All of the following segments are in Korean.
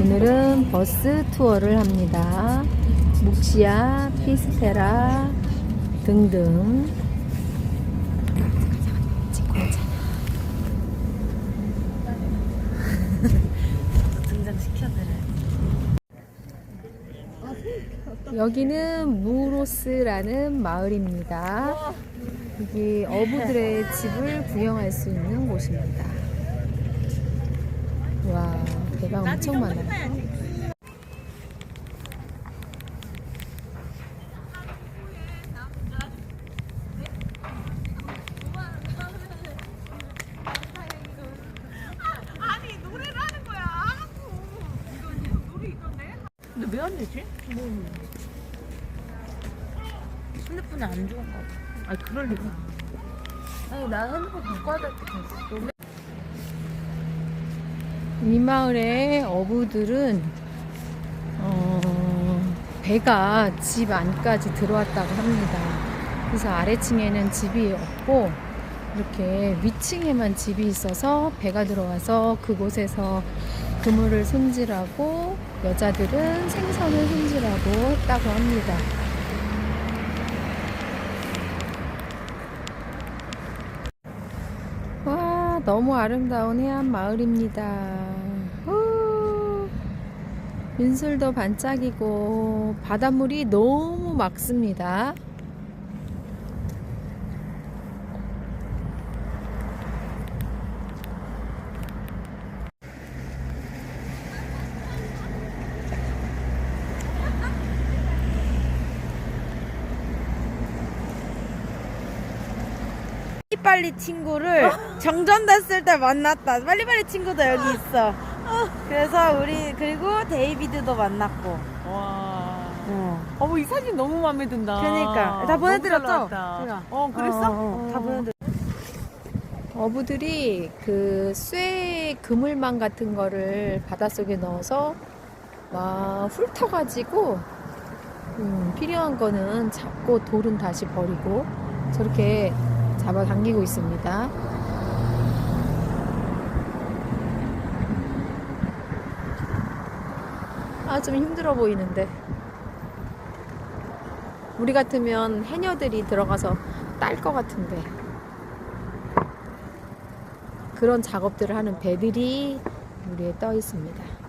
오늘은 버스 투어를 합니다. 묵시아, 피스테라 등등. 여기는 무로스라는 마을입니다. 여기 어부들의 집을 구경할 수 있는 곳입니다. 와, 배가 엄청 많아요. 근데 왜 안 되지? 핸드폰이 안 좋은가 봐. 아, 그럴 리가. 아니, 나 핸드폰 바꿔야 될때 됐어. 이 마을의 어부들은 어, 배가 집 안까지 들어왔다고 합니다. 그래서 아래층에는 집이 없고 이렇게 위층에만 집이 있어서 배가 들어와서 그곳에서 그물을 손질하고 여자들은 생선을 손질하고 했다고 합니다. 와, 너무 아름다운 해안 마을입니다. 후, 윤술도 반짝이고 바닷물이 너무 맑습니다. 빨리빨리 친구를 정전 됐을 때 만났다. 빨리빨리 친구도 여기 있어. 그래서 우리 그리고 데이비드도 만났고. 와. 어. 어머 이 사진 너무 마음에 든다. 그러니까 다 보내드렸죠? 제가. 어 그랬어? 어, 어, 어. 다 보내드렸. 어부들이 그 쇠 그물망 같은 거를 바닷속에 넣어서 막 훑어가지고 음, 필요한 거는 잡고 돌은 다시 버리고 저렇게 잡아당기고 있습니다. 아, 좀 힘들어 보이는데. 우리 같으면 해녀들이 들어가서 딸 것 같은데. 그런 작업들을 하는 배들이 물에 떠 있습니다.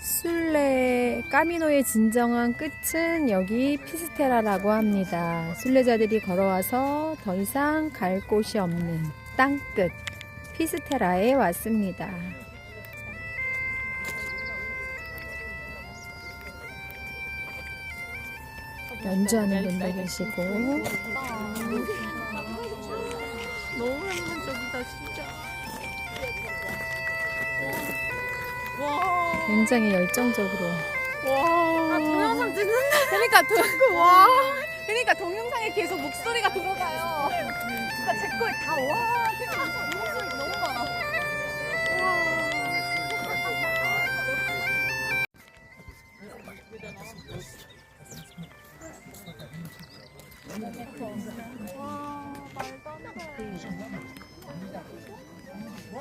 술레 까미노의 진정한 끝은 여기 피스테라라고 합니다. 순례자들이 걸어와서 더 이상 갈 곳이 없는 땅끝 피스테라에 왔습니다. 연주하는 분도 계시고 너무 낭만적이다 진짜. 와. 굉장히 열정적으로 와. 동영상 찍는데. 그러니까 동 와. 그러니까 동영상에 계속 목소리가 들어가요. 그러니까 제 거에 다 와.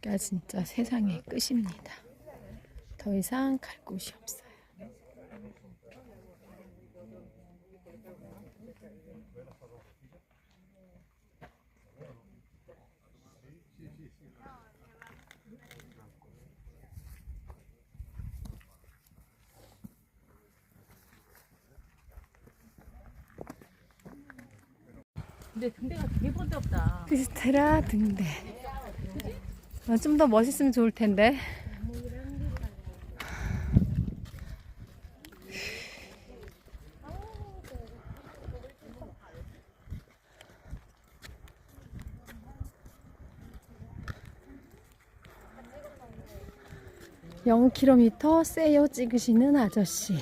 그러니까 진짜 세상의 끝입니다. 더 이상 갈 곳이 없어요. 근데 등대가 되게 번쩍다. 비스테라 등대. 어, 좀더 멋있으면 좋을 텐데. (0km) 세요 찍으시는 아저씨